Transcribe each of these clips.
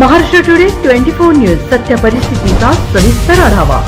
Maharashtra today twenty four news सत्य परिस्थितीचा सविस्तर आढावा.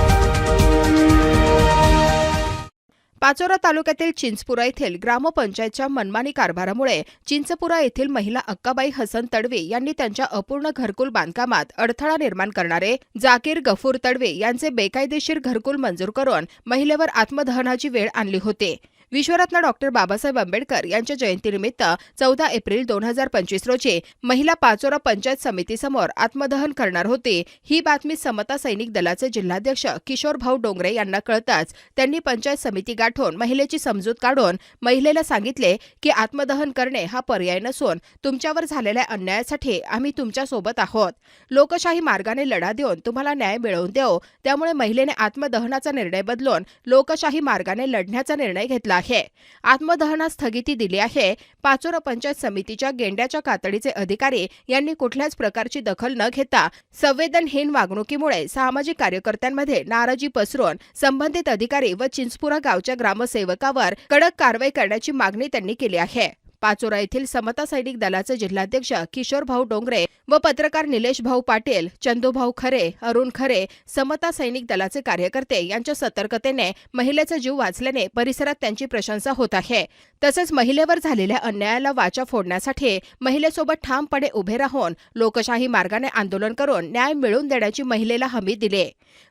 पाचोरा तालुक्यातील चिंचपुरा येथील ग्रामपंचायतच्या मनमानी कारभारामुळे चिंचपुरा येथील महिला अक्काबाई हसन तडवे यांनी त्यांच्या अपूर्ण घरकुल बांधकामात अडथळा निर्माण करणारे जाकीर गफूर तडवे यांचे बेकायदेशीर घरकुल मंजूर करून महिलेवर आत्मदहनाची वेळ आणली होती. विश्वरत्न डॉक्टर बाबासाहेब आंबेडकर यांच्या जयंतीनिमित्त चौदा एप्रिल दोन हजार पंचवीस रोजी महिला पाचोरा पंचायत समितीसमोर आत्मदहन करणार होती. ही बातमी समता सैनिक दलाचे जिल्हाध्यक्ष किशोर भाऊ डोंगरे यांना कळताच त्यांनी पंचायत समिती गाठून महिलेची समजूत काढून महिलेला सांगितले की आत्मदहन करणे हा पर्याय नसून तुमच्यावर झालेल्या अन्यायासाठी आम्ही तुमच्यासोबत आहोत. लोकशाही मार्गाने लढा देऊन तुम्हाला न्याय मिळवून देऊ. त्यामुळे महिलेने आत्मदहनाचा निर्णय बदलून लोकशाही मार्गाने लढण्याचा निर्णय घेतला. आहे. आत्मदहनास स्थगिती दिली आहे. पाचोरा पंचायत समितीच्या गेंड्याच्या कातडीचे अधिकारी यांनी कुठल्याच प्रकारची दखल न घेता संवेदनहीन वागणुकीमुळे सामाजिक कार्यकर्त्यांमध्ये नाराजी पसरून संबंधित अधिकारी व चिंचपुरा गावच्या ग्रामसेवकावर कडक कारवाई करण्याची मागणी त्यांनी केली आहे. पाचोरा येथील समता सैनिक दलाचे जिल्हाध्यक्ष किशोर भाऊ डोंगरे व पत्रकार निलेश भाऊ पाटील चंदूभाऊ खरे अरुण खरे समता सैनिक दलाचे कार्यकर्ते यांच्या सतर्कतेने महिलेचा जीव वाचल्याने परिसरात त्यांची प्रशंसा होत आहे. तसंच महिलेवर झालेल्या अन्यायाला वाचा फोडण्यासाठी महिलेसोबत ठामपणे उभे राहून लोकशाही मार्गाने आंदोलन करून न्याय मिळवून देण्याची महिलेला हमी दिली.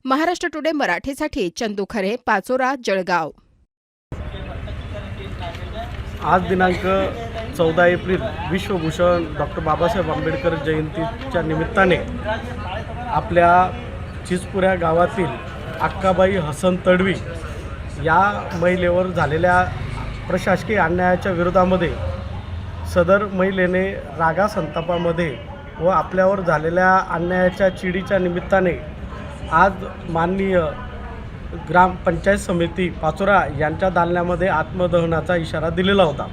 महाराष्ट्र टुडे मराठीसाठी चंदू खरे पाचोरा जळगाव. आज दिनांक चौदा एप्रिल विश्वभूषण डॉक्टर बाबासाहेब आंबेडकर जयंतीच्या निमित्ताने आपल्या चिचपुऱ्या गावातील अक्काबाई हसन तडवी या महिलेवर झालेल्या प्रशासकीय अन्यायाच्या विरोधामध्ये सदर महिलेने रागा संतापामध्ये व आपल्यावर झालेल्या अन्यायाच्या चिडीच्या निमित्ताने आज माननीय ग्रामपंचायत समिती पाचोरा यांच्या दालन्यामध्ये आत्मदहनाचा इशारा दिलेला होता.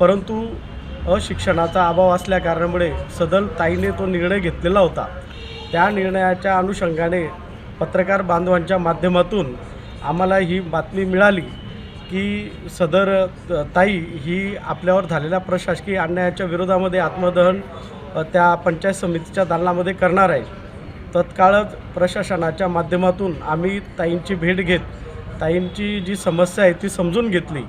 परंतु अशिक्षणाचा अभाव असल्याकारणामुळे सदल ताईने तो निर्णय घेतलेला होता. त्या निर्णयाच्या अनुषंगाने पत्रकार बांधवांच्या माध्यमातून आम्हाला ही बातमी मिळाली की सदर ताई ही आपल्यावर झालेल्या प्रशासकीय अन्यायाच्या विरोधामध्ये आत्मदहन त्या पंचायत समितीच्या दालनामध्ये करणार आहे. तत्काळच प्रशासनाच्या माध्यमातून आम्ही ताईंची भेट घेत ताईंची जी समस्या आहे ती समजून घेतली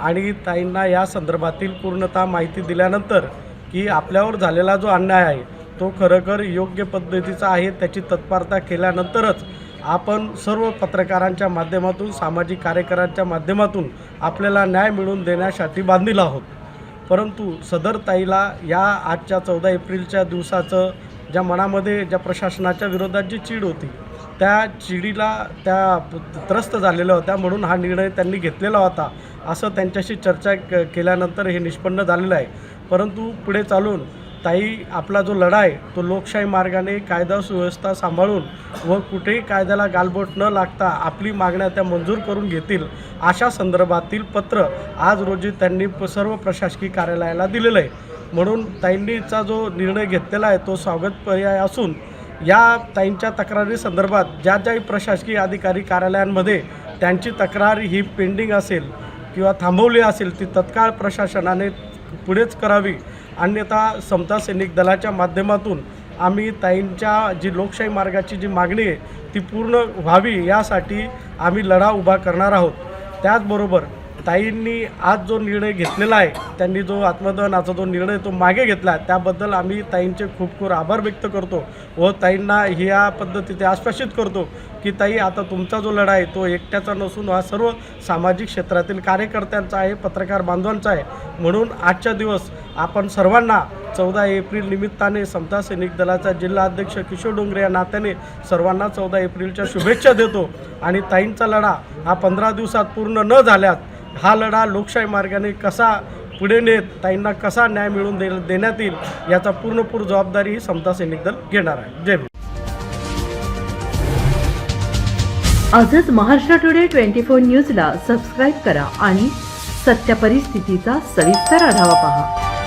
आणि ताईंना या संदर्भातील पूर्णतः माहिती दिल्यानंतर की आपल्यावर झालेला जो अन्याय आहे तो खरोखर योग्य पद्धतीचा आहे त्याची तत्परता केल्यानंतरच आपण सर्व पत्रकारांच्या माध्यमातून सामाजिक कार्यकर्त्यांच्या माध्यमातून आपल्याला न्याय मिळवून देण्यासाठी बांधील आहोत. परंतु सदर ताईला या आजच्या चौदा एप्रिलच्या दिवसाचं ज्या मनामध्ये ज्या प्रशासनाच्या विरोधात जी चीड होती त्या चिडीला त्या त्रस्त झालेल्या होत्या म्हणून हा निर्णय त्यांनी घेतलेला होता असं त्यांच्याशी चर्चा क केल्यानंतर हे निष्पन्न झालेलं आहे. परंतु पुढे चालून ताई आपला जो लढा आहे तो लोकशाही मार्गाने कायदा सुव्यवस्था सांभाळून व कुठेही कायद्याला गालबोट न लागता आपली मागण्या त्या मंजूर करून घेतील अशा संदर्भातील पत्र आज रोजी त्यांनी प- सर्व प्रशासकीय कार्यालयाला दिलेलं आहे. म्हणून ताईंनीचा जो निर्णय घेतलेला आहे तो स्वागत पर्याय असून या ताईंच्या तक्रारी संदर्भात ज्या ज्याही प्रशासकीय अधिकारी कार्यालयांमध्ये त्यांची तक्रार ही पेंडिंग असेल किंवा थांबवली असेल ती तत्काळ प्रशासनाने पुढेच करावी. अन्यथा समता सैनिक दलाच्या माध्यमातून आम्ही ताईंच्या जी लोकशाही मार्गाची जी मागणी आहे ती पूर्ण व्हावी यासाठी आम्ही लढा उभा करणार आहोत. त्याचबरोबर ताईंनी आज जो निर्णय घेतलेला आहे त्यांनी जो आत्मदहनाचा जो निर्णय तो मागे घेतला त्याबद्दल आम्ही ताईंचे खूप खूप आभार व्यक्त करतो व ताईंना ह्या पद्धतीने आश्वासित करतो की ताई आता तुमचा जो लढा आहे तो एकट्याचा नसून हा सर्व सामाजिक क्षेत्रातील कार्यकर्त्यांचा आहे पत्रकार बांधवांचा आहे. म्हणून आजच्या दिवस आपण सर्वांना चौदा एप्रिल निमित्ताने समता सैनिक दलाचा जिल्हा अध्यक्ष किशोर डोंगरे या नात्याने सर्वांना चौदा एप्रिलच्या शुभेच्छा देतो आणि ताईंचा लढा हा पंधरा दिवसात पूर्ण न झाल्यास हा लढा लोकशाही मार्गाने कसा पुढे नेत ताईंना कसा न्याय मिळवून दे देण्यात येईल याचा पूर्णपूर जबाबदारी ही समता सैनिक दल घेणार आहे. जय भीम. आजच महाराष्ट्र टुडे ट्वेंटी फोर न्यूजला सबस्क्राईब करा आणि सत्य परिस्थितीचा सविस्तर आढावा पहा.